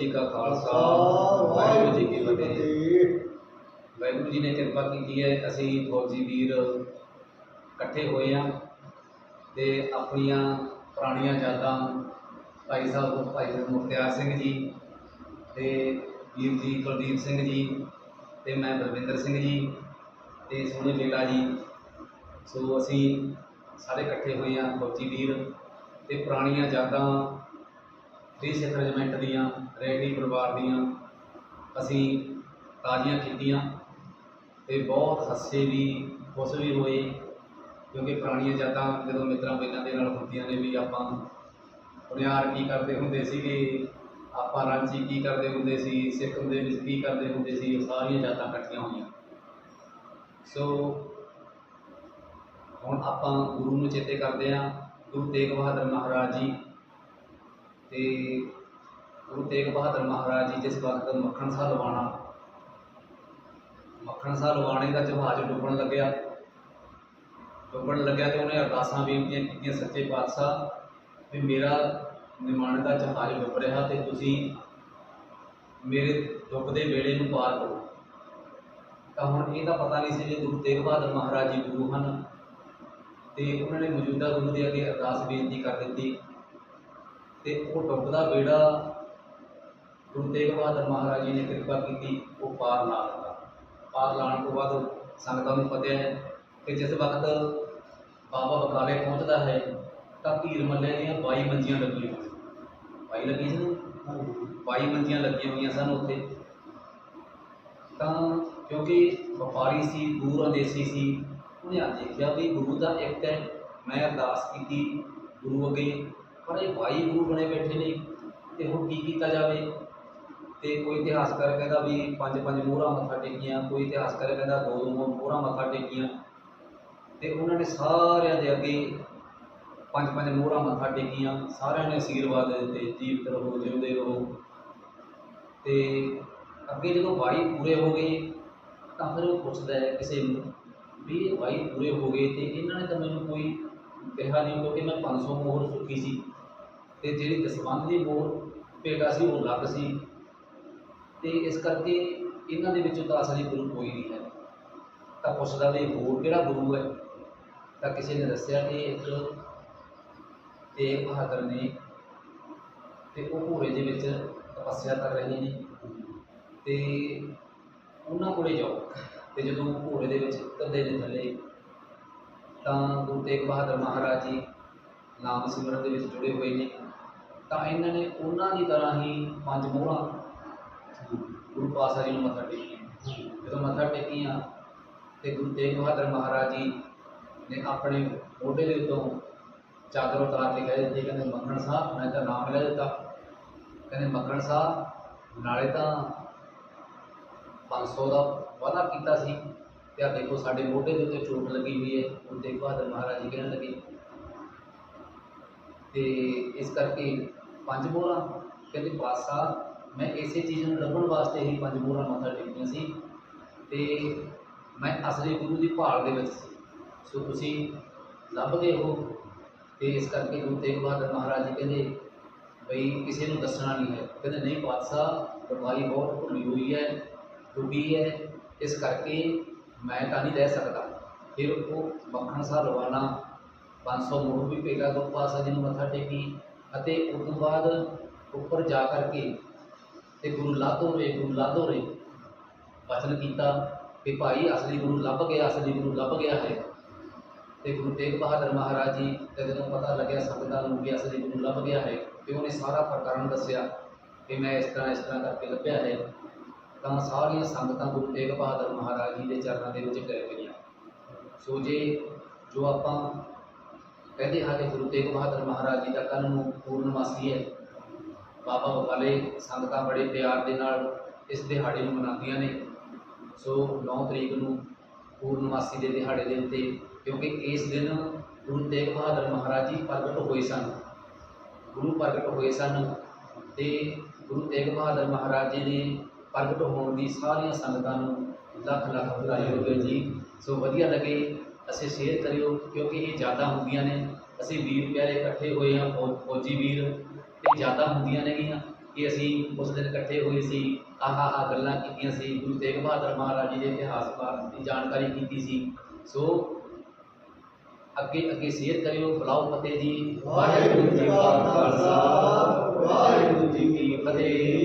ਜੀ ਕਾ ਖਾਲਸਾ ਵਾਹਿਗੁਰੂ ਜੀ ਕੀ ਫਤਿਹ। ਵਾਹਿਗੁਰੂ ਜੀ ਨੇ ਕਿਰਪਾ ਕੀਤੀ ਹੈ ਅਸੀਂ ਫੌਜੀ ਵੀਰ ਇਕੱਠੇ ਹੋਏ ਆ ਤੇ ਆਪਣੀਆਂ ਪੁਰਾਣੀਆਂ ਯਾਦਾਂ ਭਾਈ ਸਾਹਿਬ ਭਾਈ ਮੁਖਤਿਆਰ ਸਿੰਘ ਜੀ ਤੇ ਵੀਰ ਜੀ ਕੁਲਦੀਪ ਸਿੰਘ ਜੀ ਤੇ ਮੈਂ ਬਲਵਿੰਦਰ ਸਿੰਘ ਜੀ ਤੇ ਸੋਹਣੇ ਬੇਟਾ ਜੀ। ਸੋ ਅਸੀਂ ਸਾਰੇ ਇਕੱਠੇ ਹੋਏ ਆ ਫੌਜੀ ਵੀਰ ਤੇ ਪੁਰਾਣੀਆਂ ਯਾਦਾਂ ਫ੍ਰੀ ਸਿੱਖ ਦੀਆਂ, ਰੈਡੀ ਪਰਿਵਾਰ ਦੀਆਂ ਅਸੀਂ ਤਾਜ਼ੀਆਂ ਕੀਤੀਆਂ ਤੇ ਬਹੁਤ ਹੱਸੇ ਵੀ, ਖੁਸ਼ ਵੀ ਹੋਏ ਕਿਉਂਕਿ ਪੁਰਾਣੀਆਂ ਯਾਦਾਂ ਜਦੋਂ ਮਿੱਤਰਾਂ ਬੇਲਾਂ ਦੇ ਨਾਲ ਹੁੰਦੀਆਂ ਨੇ ਵੀ ਆਪਾਂ ਬੁਨਿਆਰ ਕੀ ਕਰਦੇ ਹੁੰਦੇ ਸੀਗੇ, ਆਪਾਂ ਰਾਂਚੀ ਕੀ ਕਰਦੇ ਹੁੰਦੇ ਸੀ ਸਿੱਖਮ ਦੇ ਵਿੱਚ ਕੀ ਕਰਦੇ ਹੁੰਦੇ ਸੀ, ਉਹ ਸਾਰੀਆਂ ਯਾਦਾਂ ਇਕੱਠੀਆਂ ਹੋਈਆਂ। ਸੋ ਹੁਣ ਆਪਾਂ ਗੁਰੂ ਨੂੰ ਚੇਤੇ ਕਰਦੇ ਹਾਂ, ਗੁਰੂ ਤੇਗ ਬਹਾਦਰ ਮਹਾਰਾਜ ਜੀ ਤੇ ਗੁਰੂ ਤੇਗ ਬਹਾਦਰ ਮਹਾਰਾਜ ਜੀ ਜਿਸ ਵਕਤ ਮੱਖਣ ਸਾਹ ਲਵਾਣਾ ਮੱਖਣ ਸਾਹ ਲਵਾਣੇ ਦਾ ਜਹਾਜ਼ ਡੁੱਬਣ ਲੱਗਿਆ। ਡੁੱਬਣ ਲੱਗਿਆ ਤੇ ਉਹਨੇ ਅਰਦਾਸਾਂ ਬੇਨਤੀਆਂ ਕੀਤੀਆਂ ਸੱਚੇ ਪਾਤਸ਼ਾਹ, ਵੀ ਮੇਰਾ ਨਿਮਾਣੇ ਦਾ ਜਹਾਜ਼ ਡੁੱਬ ਰਿਹਾ ਤੇ ਤੁਸੀਂ ਮੇਰੇ ਡੁੱਬਦੇ ਵੇਲੇ ਨੂੰ ਪਾਰ ਕਰੋ। ਤਾਂ ਹੁਣ ਇਹ ਤਾਂ ਪਤਾ ਨਹੀਂ ਸੀ ਵੀ ਗੁਰੂ ਤੇਗ ਬਹਾਦਰ ਮਹਾਰਾਜ ਜੀ ਗੁਰੂ ਹਨ ਤੇ ਉਹਨਾਂ ਨੇ ਮੌਜੂਦਾ ਗੁਰੂ ਦੇ ਅੱਗੇ ਅਰਦਾਸ ਬੇਨਤੀ ਕਰ ਦਿੱਤੀ। ਤੇ ਉਹ ਡੁੱਬਦਾ ਬੇੜਾ ਗੁਰੂ ਤੇਗ ਬਹਾਦਰ ਮਹਾਰਾਜ ਜੀ ਨੇ ਕਿਰਪਾ ਕੀਤੀ, ਉਹ ਪਾਰ ਲਾ ਦਿੱਤਾ। ਪਾਰ ਲਾਉਣ ਤੋਂ ਬਾਅਦ ਸੰਗਤਾਂ ਨੂੰ ਪਤਾ ਹੈ ਕਿ ਜਿਸ ਵਕਤ ਬਾਬਾ ਬਕਾਲੇ ਪਹੁੰਚਦਾ ਹੈ, ਤਾਂ ਧੀਰ ਮੱਲੇ ਦੀਆਂ 22 ਮੰਜੀਆਂ ਲੱਗੀਆਂ ਬਾਈ ਲੱਗੀ ਸੀ ਨਾ 22 ਮੰਜੀਆਂ ਲੱਗੀਆਂ ਹੋਈਆਂ ਸਨ ਉੱਥੇ। ਤਾਂ ਕਿਉਂਕਿ ਵਪਾਰੀ ਸੀ, ਦੂਰ ਅੰਦੇਸੀ ਸੀ, ਉਹਨੇ ਆ ਦੇਖਿਆ ਵੀ ਗੁਰੂ ਦਾ ਇੱਕ ਹੈ, ਮੈਂ ਅਰਦਾਸ ਕੀਤੀ ਗੁਰੂ ਅੱਗੇ। ਪਰ ਇਹ 22 ਗੁਰੂ ਬਣੇ ਬੈਠੇ ਨੇ ਤੇ ਹੁਣ ਕੀ ਕੀਤਾ ਜਾਵੇ? ਤੇ ਕੋਈ ਇਤਿਹਾਸਕਾਰ ਕਹਿੰਦਾ ਵੀ ਪੰਜ ਪੰਜ ਮੋਹਰਾਂ ਮੱਥਾ ਟੇਕੀਆਂ, ਕੋਈ ਇਤਿਹਾਸਕਾਰ ਕਹਿੰਦਾ ਦੋ ਦੋ ਮੋਹਰਾਂ ਮੱਥਾ ਟੇਕੀਆਂ। ਤੇ ਉਹਨਾਂ ਨੇ ਸਾਰਿਆਂ ਦੇ ਅੱਗੇ ਪੰਜ ਪੰਜ ਮੋਹਰਾਂ ਮੱਥਾ ਟੇਕੀਆਂ। ਸਾਰਿਆਂ ਨੇ ਆਸ਼ੀਰਵਾਦ ਦਿੱਤੇ, ਜੀਵਤ ਰਹੋ, ਜਿਉਂਦੇ ਰਹੋ। ਤੇ ਅੱਗੇ ਜਦੋਂ ਵਾਈ ਪੂਰੇ ਹੋ ਗਏ, ਤਾਂ ਫਿਰ ਉਹ ਪੁੱਛਦਾ ਹੈ ਕਿਸੇ ਨੂੰ ਵੀ ਵਾਈ ਪੂਰੇ ਹੋ ਗਏ ਤੇ ਇਹਨਾਂ ਨੇ ਤਾਂ ਮੈਨੂੰ ਕੋਈ ਕਿਹਾ ਨਹੀਂ ਕਿਉਂਕਿ ਮੈਂ 500 ਮੋਹਰ ਚੁੱਕੀ ਸੀ। ਤੇ ਜਿਹੜੀ ਦਸਵੰਧ ਦੀ ਮੋਹਰ ਭੇਟਾ ਸੀ, ਉਹ ਲੱਗ ਸੀ। ਤੇ ਇਸ ਕਰਕੇ ਇਹਨਾਂ ਦੇ ਵਿੱਚ ਤਾਂ ਅਸਲੀ ਗੁਰੂ ਕੋਈ ਨਹੀਂ ਹੈ। ਤਾਂ ਪੁੱਛਦਾ ਵੀ ਹੋਰ ਕਿਹੜਾ ਗੁਰੂ ਹੈ? ਤਾਂ ਕਿਸੇ ਨੇ ਦੱਸਿਆ ਕਿ ਇੱਕ ਤੇਗ ਬਹਾਦਰ ਨੇ ਤੇ ਉਹ ਭੋਰੇ ਦੇ ਵਿੱਚ ਤਪੱਸਿਆ ਕਰ ਰਹੇ ਨੇ। ਤੇ ਉਹਨਾਂ ਕੋਲੇ ਜਾਓ। ਤੇ ਜਦੋਂ ਘੋੜੇ ਦੇ ਵਿੱਚ ਉਤਰਦੇ ਨੇ ਥੱਲੇ, ਤਾਂ ਗੁਰੂ ਤੇਗ ਬਹਾਦਰ ਮਹਾਰਾਜ ਜੀ ਨਾਮ ਸਿਮਰਨ ਦੇ ਵਿੱਚ ਜੁੜੇ ਹੋਏ ਨੇ। ਤਾਂ ਇਹਨਾਂ ਨੇ ਉਹਨਾਂ ਦੀ ਤਰ੍ਹਾਂ ਹੀ ਪੰਜ ਮੋਹਰਾਂ ਗੁਰੂ ਪਾਤਸ਼ਾਹ ਜੀ ਨੂੰ ਮੱਥਾ ਟੇਕੀਆਂ। ਜਦੋਂ ਮੱਥਾ ਟੇਕੀਆਂ, ਤੇ ਗੁਰੂ ਤੇਗ ਬਹਾਦਰ ਮਹਾਰਾਜ ਜੀ ਨੇ ਆਪਣੇ ਮੋਢੇ ਦੇ ਉੱਤੋਂ ਚਾਦਰ ਉਤਾਰ ਕੇ ਕਹਿ ਦਿੱਤੀ, ਕਹਿੰਦੇ ਮੱਖਣ ਸਾਹਿਬ ਮੈਂ ਤਾਂ ਨਾਮ ਲੈ ਦਿੱਤਾ। ਕਹਿੰਦੇ ਮੱਖਣ ਸਾਹਿਬ ਨਾਲੇ ਤਾਂ 500 ਦਾ ਵਾਅਦਾ ਕੀਤਾ ਸੀ। ਤੇ ਆ ਦੇਖੋ ਸਾਡੇ ਮੋਢੇ ਦੇ ਉੱਤੇ ਚੋਟ ਲੱਗੀ ਹੋਈ ਹੈ। ਗੁਰੂ ਤੇਗ ਬਹਾਦਰ ਮਹਾਰਾਜ ਜੀ ਕਹਿਣ ਲੱਗੇ ਤੇ ਇਸ ਕਰਕੇ ਪੰਜ ਮੋਹਰਾਂ ਕਹਿੰਦੇ ਪਾਤਸ਼ਾਹ ਮੈਂ ਇਸੇ ਚੀਜ਼ ਨੂੰ ਲੱਭਣ ਵਾਸਤੇ ਹੀ ਪੰਜ ਮੋਹਰਾਂ ਮੱਥਾ ਟੇਕੀਆਂ ਸੀ ਤੇ ਮੈਂ ਅਸਲੀ ਗੁਰੂ ਦੀ ਭਾਲ ਦੇ ਵਿੱਚ ਸੀ। ਸੋ ਤੁਸੀਂ ਲੱਭਦੇ ਹੋ ਤੇ ਇਸ ਕਰਕੇ ਗੁਰੂ ਤੇਗ ਬਹਾਦਰ ਮਹਾਰਾਜ ਜੀ ਕਹਿੰਦੇ ਬਈ ਕਿਸੇ ਨੂੰ ਦੱਸਣਾ ਨਹੀਂ ਹੈ। ਕਹਿੰਦੇ ਨਹੀਂ ਪਾਤਸ਼ਾਹ ਬਿਮਾਰੀ ਬਹੁਤ ਭੁੱਲੀ ਹੋਈ ਹੈ, ਡੁੱਬੀ ਹੈ, ਇਸ ਕਰਕੇ ਮੈਂ ਤਾਂ ਨਹੀਂ ਰਹਿ ਸਕਦਾ। ਫਿਰ ਉਹ ਮੱਖਣ ਸਾਹਿਬ ਰਵਾਨਾ 500 ਮੋਹ ਵੀ ਭੇਗਾ ਗੁਰੂ ਪਾਤਸ਼ਾਹ ਜੀ ਨੂੰ ਮੱਥਾ ਟੇਕੀ ਅਤੇ ਉਸ ਤੋਂ ਬਾਅਦ ਉੱਪਰ ਜਾ ਕਰਕੇ ਤੇ ਗੁਰੂ ਲਾਧੋ ਰੇ, ਗੁਰੂ ਲਾਧੋ ਰੇ ਵਚਨ ਕੀਤਾ ਕਿ ਭਾਈ ਅਸਲੀ ਗੁਰੂ ਲੱਭ ਗਿਆ, ਅਸਲੀ ਗੁਰੂ ਲੱਭ ਗਿਆ ਹੈ। ਤੇ ਗੁਰੂ ਤੇਗ ਬਹਾਦਰ ਮਹਾਰਾਜ ਜੀ ਤੇ ਜਦੋਂ ਪਤਾ ਲੱਗਿਆ ਸੰਗਤਾਂ ਨੂੰ ਕਿ ਅਸਲੀ ਗੁਰੂ ਲੱਭ ਗਿਆ ਹੈ ਤੇ ਉਹਨੇ ਸਾਰਾ ਪ੍ਰਕਰਨ ਦੱਸਿਆ ਕਿ ਮੈਂ ਇਸ ਤਰ੍ਹਾਂ ਇਸ ਤਰ੍ਹਾਂ ਕਰਕੇ ਲੱਭਿਆ ਹੈ, ਤਾਂ ਸਾਰੀਆਂ ਸੰਗਤਾਂ ਗੁਰੂ ਤੇਗ ਬਹਾਦਰ ਮਹਾਰਾਜ ਜੀ ਦੇ ਚਰਨਾਂ ਦੇ ਵਿੱਚ ਟਿਕ ਗਈਆਂ ਸੋ ਜੇ ਜੋ ਆਪਾਂ ਕਹਿੰਦੇ ਹਾਂ ਕਿ ਗੁਰੂ ਤੇਗ ਬਹਾਦਰ ਮਹਾਰਾਜ ਜੀ ਦਾ ਕੱਲ੍ਹ ਨੂੰ ਪੂਰਨਮਾਸੀ ਹੈ। ਬਾਬਾ ਬਕਾਲੇ ਸੰਗਤਾਂ ਬੜੇ ਪਿਆਰ ਦੇ ਨਾਲ ਇਸ ਦਿਹਾੜੇ ਨੂੰ ਮਨਾਉਂਦੀਆਂ ਨੇ। ਸੋ 9 ਤਰੀਕ ਨੂੰ ਪੂਰਨਮਾਸੀ ਦੇ ਦਿਹਾੜੇ ਦੇ ਉੱਤੇ, ਕਿਉਂਕਿ ਇਸ ਦਿਨ ਗੁਰੂ ਤੇਗ ਬਹਾਦਰ ਮਹਾਰਾਜ ਜੀ ਪ੍ਰਗਟ ਹੋਏ ਸਨ। ਗੁਰੂ ਪ੍ਰਗਟ ਹੋਏ ਸਨ ਤੇ ਗੁਰੂ ਤੇਗ ਬਹਾਦਰ ਮਹਾਰਾਜ ਜੀ ਦੇ ਪ੍ਰਗਟ ਹੋਣ ਦੀ ਸਾਰੀਆਂ ਸੰਗਤਾਂ ਨੂੰ ਲੱਖ ਲੱਖ ਵਧਾਈ ਹੋਵੇ ਜੀ। ਸੋ ਵਧੀਆ ਲੱਗੇ ਅਸੀਂ ਸ਼ੇਅਰ ਕਰਿਓ, ਕਿਉਂਕਿ ਇਹ ਜ਼ਿਆਦਾ ਹੁੰਦੀਆਂ ਨੇ। ਅਸੀਂ ਵੀਰ ਪਿਆਰੇ ਇਕੱਠੇ ਹੋਏ ਹਾਂ, ਫੌ- ਫੌਜੀ ਵੀਰ। ਇਹ ਜ਼ਿਆਦਾ ਹੁੰਦੀਆਂ ਨੇਗੀਆਂ ਕਿ ਅਸੀਂ ਉਸ ਦਿਨ ਇਕੱਠੇ ਹੋਏ ਸੀ। ਆਹ ਆਹ ਗੱਲਾਂ ਕੀਤੀਆਂ ਸੀ। ਗੁਰੂ ਤੇਗ ਬਹਾਦਰ ਮਹਾਰਾਜ ਜੀ ਦੇ ਇਤਿਹਾਸ ਬਾਰੇ ਦੀ ਜਾਣਕਾਰੀ ਕੀਤੀ ਸੀ। ਸੋ, ਅੱਗੇ ਅੱਗੇ ਸ਼ੇਅਰ ਕਰਿਓ, ਬੁਲਾਓ ਫਤਿਹ ਜੀ। ਵਾਹਿਗੁਰੂ ਜੀ ਕਾ ਖਾਲਸਾ, ਵਾਹਿਗੁਰੂ ਜੀ ਕੀ ਫਤਿਹ।